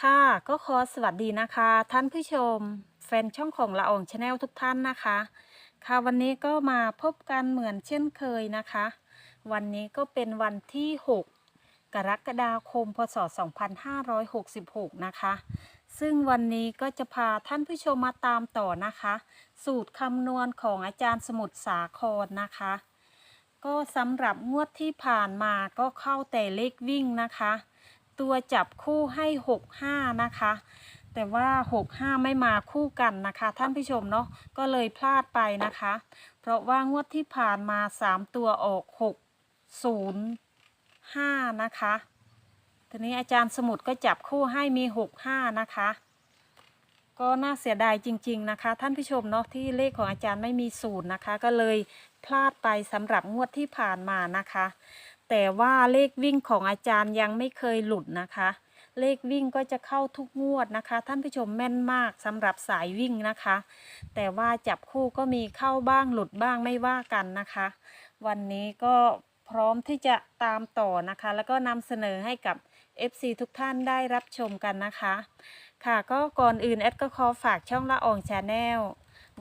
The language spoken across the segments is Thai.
ค่ะก็ขอสวัสดีนะคะ ท่านผู้ชม แฟนช่องของละอองชาแนลทุกท่านนะคะ ค่ะวันนี้ก็มาพบกันเหมือนเช่นเคยนะคะ วันนี้ก็เป็นวันที่ 6 กรกฎาคมพศ 2566 นะคะ ซึ่งวันนี้ก็จะพาท่านผู้ชมมาตามต่อนะคะ สูตรคำนวณของอาจารย์สมุทรสาครนะคะ ก็สำหรับงวดที่ผ่านมาก็เข้าแต่เลขวิ่งนะคะ ตัวจับคู่ให้ 65 นะคะ แต่ว่า 65 ไม่มาคู่กันนะคะ ท่านผู้ชมเนาะก็เลยพลาดไปนะคะ เพราะว่างวดที่ผ่านมา 3 ตัวออก 6 0 5 นะคะทีนี้อาจารย์สมุดก็จับคู่ให้มี 65 นะคะ ก็น่าเสียดายจริง ๆ นะคะ ท่านผู้ชมเนาะที่เลขของอาจารย์ไม่มีศูนย์นะคะ ก็เลยพลาดไปสำหรับงวดที่ผ่านมานะคะ แต่ว่าเลขวิ่งของอาจารย์ยังไม่เคยหลุดนะคะ เลขวิ่งก็จะเข้าทุกงวดนะคะ ท่านผู้ชมแม่นมากสำหรับสายวิ่งนะคะ แต่ว่าจับคู่ก็มีเข้าบ้างหลุดบ้างไม่ว่ากันนะคะ วันนี้ก็พร้อมที่จะตามต่อนะคะ แล้วก็นำเสนอให้กับ FC ทุกท่านได้รับชมกันนะคะ ค่ะก็ก่อนอื่นแอดก็ขอฝากช่องละอองชาแนล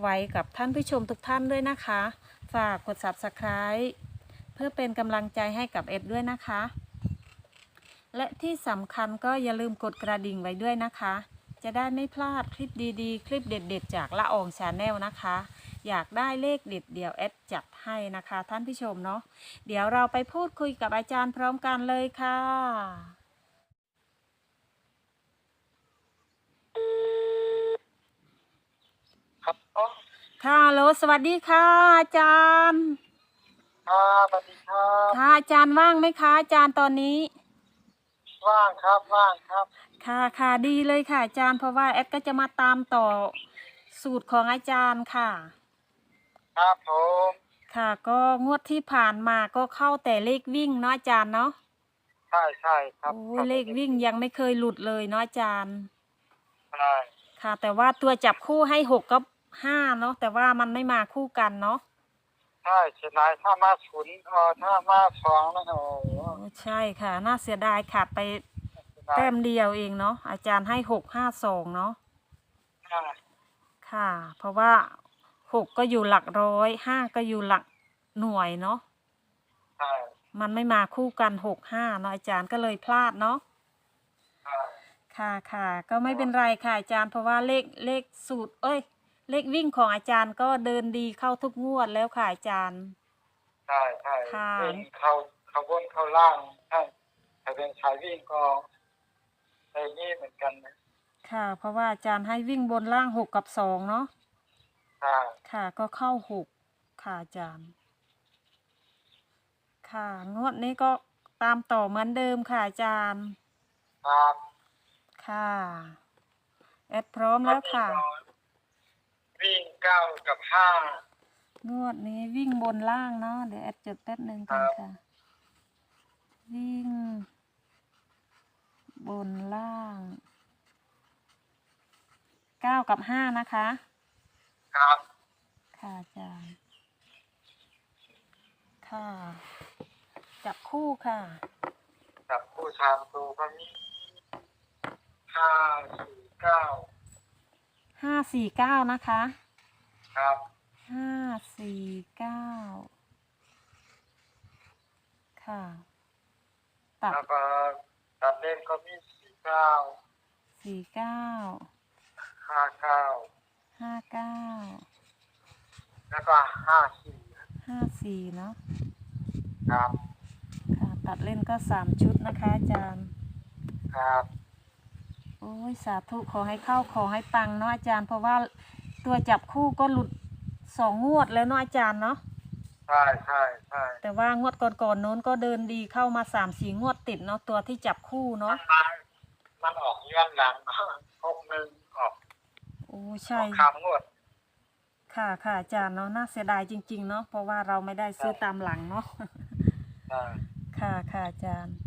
ไว้กับท่านผู้ชมทุกท่านด้วยนะคะ ฝากกด Subscribe เพื่อเป็นกำลังใจให้กับเอฟด้วยนะคะ และที่สำคัญก็อย่าลืมกดกระดิ่งไว้ด้วยนะคะ จะได้ไม่พลาดคลิปดีๆ คลิปเด็ด ๆ จากละอองชาแนลนะคะ อยากได้เลขเด็ดเดี๋ยวแอดจัดให้นะคะ ท่านผู้ชมเนาะเดี๋ยวเราไปพูดคุยกับอาจารย์พร้อมกันเลยค่ะครับอ๋อค่ะโหลสวัสดีค่ะอาจารย์ ครับสวัสดีครับค่ะอาจารย์ว่างไหมคะอาจารย์ตอนนี้ ว่างครับว่างครับ ค่ะค่ะดีเลยค่ะอาจารย์เพราะว่าแอดก็จะมาตามต่อสูตรของอาจารย์ค่ะ ครับผมค่ะก็งวดที่ผ่านมาก็เข้าแต่เลขวิ่งเนาะอาจารย์เนาะใช่ใช่ครับโอ้ยเลขวิ่งยังไม่เคยหลุดเลยเนาะอาจารย์ ใช่ค่ะ แต่ว่าตัวจับคู่ให้หกกับห้าเนาะแต่ว่ามันไม่มาคู่กันเนาะ ใช่เสียดายถ้ามาศูนย์เออถ้ามาสองนะโอ้โหโอ้ใช่ค่ะ น่าเสียดายขาดไปเสียดายแต้มเดียวเองเนาะอาจารย์ให้หกห้าสองเนาะใช่ค่ะ เพราะว่าหกก็อยู่หลักร้อยห้าก็อยู่หลักหน่วยเนาะใช่มันไม่มาคู่กันหกห้าเนาะอาจารย์ก็เลยพลาดเนาะใช่ค่ะค่ะก็ไม่เป็นไรค่ะอาจารย์เพราะว่าเลขเลขสูตร เอ้ย เลขวิ่งของอาจารย์ก็เดินดีเข้าทุกงวดแล้วค่ะอาจารย์ ใช่ใช่ค่ะ วิ่งเขาเขาบนเขาล่างใช่ถ้าเป็นสายวิ่งก็ในนี่เหมือนกันนะค่ะ เพราะว่าอาจารย์ให้วิ่งบนล่างหกกับสองเนาะใช่ค่ะ ก็เข้าหกค่ะอาจารย์ ค่ะ งวดนี้ก็ตามต่อเหมือนเดิมค่ะอาจารย์ ครับค่ะ แอดพร้อมแล้วค่ะ วิ่งเก้ากับห้างวดนี้วิ่งบนล่างเนาะเดี๋ยวแอดจดแป๊บหนึ่งกันค่ะ วิ่ง บนล่างเก้ากับห้านะคะ ครับ ค่ะอาจารย์ค่ะ จับคู่ค่ะกับผู้ชามตัวก็มีห้าสี่เก้า ห้าสี่เก้านะคะครับห้าสี่เก้าค่ะ ตัดแล้วก็ตัดเล่นก็มีสี่เก้าสี่เก้าห้าเก้าห้าเก้าแล้วก็ห้าสี่ห้าสี่เนาะครับ ค่ะ ตัดเล่นก็สามชุดนะคะอาจารย์ครับโอ้ยสาธุขอให้เข้าขอให้ปังเนาะอาจารย์ เพราะว่าตัวจับคู่ก็หลุดสองงวดแล้วเนาะอาจารย์เนาะใช่ใช่ใช่แต่ว่างวดก่อนๆโน้นก็เดินดีเข้ามาสามสี่งวดติดเนาะตัวที่จับคู่มัเนาะนมามันออกย้อนหลังหกหนึ่งออกโอ้อใช่อกคำงวด ค่ะค่ะอาจารย์เนาะน่าเสียดายจริง ๆ เนาะเพราะว่าเราไม่ได้ซื้อตามหลังเนาะใช่ค่ะค่ะอาจารย์พอ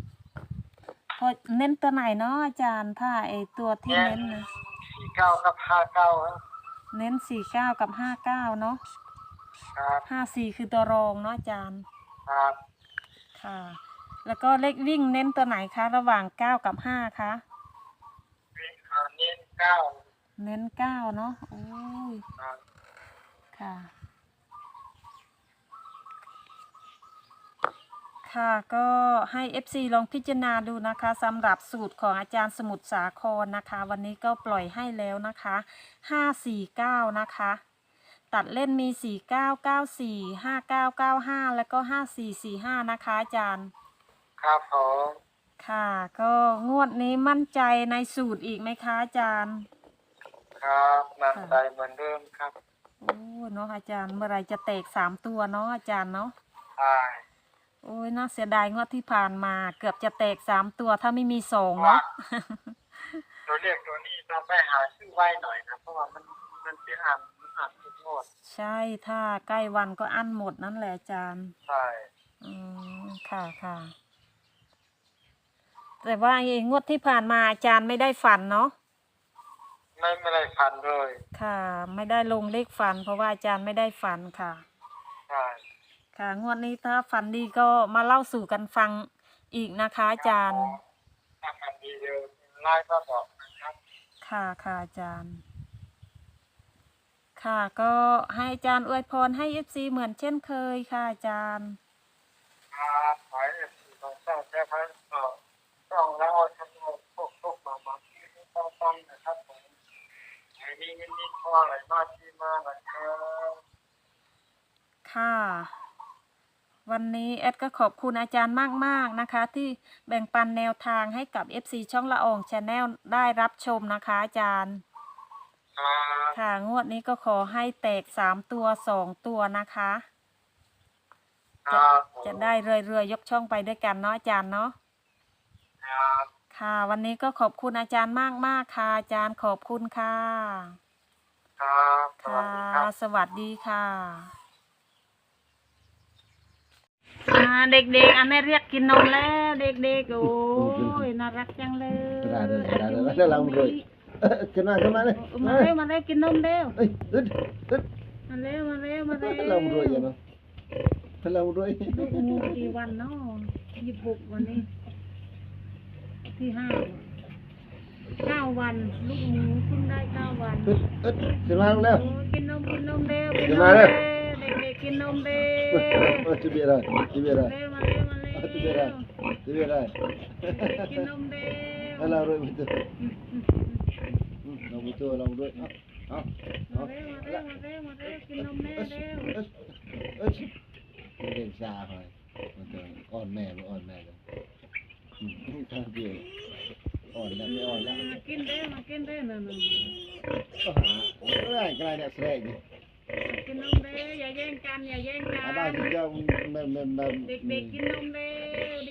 เน้นตัวไหนเนาะอาจารย์ถ้าไอตัวที่เนี่ยเน้นนะสี่เก้ากับห้าเก้าครับเน้นสี่เก้ากับห้าเก้าเนาะครับห้าสี่คือตัวรองเนาะอาจารย์ครับค่ะ แล้วก็เลขวิ่งเน้นตัวไหนคะ ระหว่างเก้ากับห้าคะวิ่งเก้าเน้นเก้าเนาะโอ้ยครับค่ะ ค่ะก็ให้ FC ลองพิจารณาดูนะคะสำหรับสูตรของอาจารย์สมุทรสาครนะคะ วันนี้ก็ปล่อยให้แล้วนะคะ 549 นะคะ ตัดเล่นมี 4994 5995 แล้วก็ 5445 นะคะอาจารย์ ครับผมค่ะ ก็งวดนี้มั่นใจในสูตรอีกไหมคะอาจารย์ ครับมั่นใจเหมือนเดิมครับ โอ้เนาะอาจารย์เมื่อไหรจะแตกสามตัวเนาะอาจารย์เนาะใช่ โอ้ยน่าเสียดายงวดที่ผ่านมาเกือบจะแตกสามตัวถ้าไม่มีสองว่าเนาะตัวเรียกตัวนี้ต้องไปหาชื่อไว้หน่อยนะเพราะว่ามันมันเสียอ่านอ่านทุกงวดใช่ถ้าใกล้วันก็อั้นหมดนั่นแหละอาจารย์ ใช่อืมค่ะค่ะแต่ว่าไอ้งวดที่ผ่านมาอาจารย์ไม่ได้ฝันเนาะไม่ไม่ได้ฟันเลย ค่ะ ไม่ได้ลงเลขฝัน เพราะว่าอาจารย์ไม่ได้ฝันค่ะใช่ ค่ะงวดนี้ถ้าฝันดีก็มาเล่าสู่กันฟังอีกนะคะอาจารย์ ถ้ามันดีเดียวไล่ก็บอกนะครับค่ะค่ะอาจารย์ ค่ะก็ให้อาจารย์อวยพรให้เอฟซีเหมือนเช่นเคยค่ะอาจารย์ครับขอให้สิ่งของเจ้าแค่พันเอ่อต้องแล้วเอาทั้งหมดพวกพวกมามาที่ต้องต้องนะครับผมไอ้นี่นี่นี่ทออะไรมากที่มากนะครับ ค่ะ วันนี้แอดก็ขอบคุณอาจารย์มาก ๆ นะคะ ที่แบ่งปันแนวทางให้กับ FC ช่องละอองชาแนลได้รับชมนะคะ อาจารย์ครับค่ะงวดนี้ก็ขอให้แตกสามตัวสองตัวนะคะครับผมจะได้เรื่อยๆยกช่องไปด้วยกันเนาะอาจารย์เนาะครับค่ะ วันนี้ก็ขอบคุณอาจารย์มากๆค่ะ อาจารย์ขอบคุณค่ะครับสวัค่ะสดีครับสวัสดีค่ะ อ่าเด็กๆอันนี้เรียกกินนมแล้วเด็กๆ โอ้ยน่ารักจังเลย Ada, ada, ada, ada, ada lam roy. Kena kena ni. มาเร็วมาเร็วกินนมเร็ว Eh, ud, ud. มาเร็วมาเร็วมาเร็ว Lam roy ya no. Lam roy. ลูกงูกี่วันเนาะยี่สิบหกวันนี้ ที่ห้าเก้าวันลูกงูเพิ่งได้เก้าวัน Ud, ud. Kena โอ้ leo. กินนมกินนมเร็วกินนกินมมาเร็เร็ววเด็กๆกินนมเร็ว Oh, tu biar dah. Tu biar dah. เร็วมาเร็วมาเร็ว Tu biar dah. Tu biar dah. กินนมเร็ว Lam roy betul. อืมอืม Hmm, lam betul, lam roy. Ha. Ha. มา Ha. เร็วมาเร็วมาเร็วมาเร็วกินนมแม่เร็ว Us. กินเร็วมากินเร็วนั่นน่ะ Oh, ha. Oi, kena nak serai ni. มากินนมเร็วอย่าแย่งกันอย่าแย่งกัน Ada juga mem mem mem. เด็กๆกินนมเร็วเ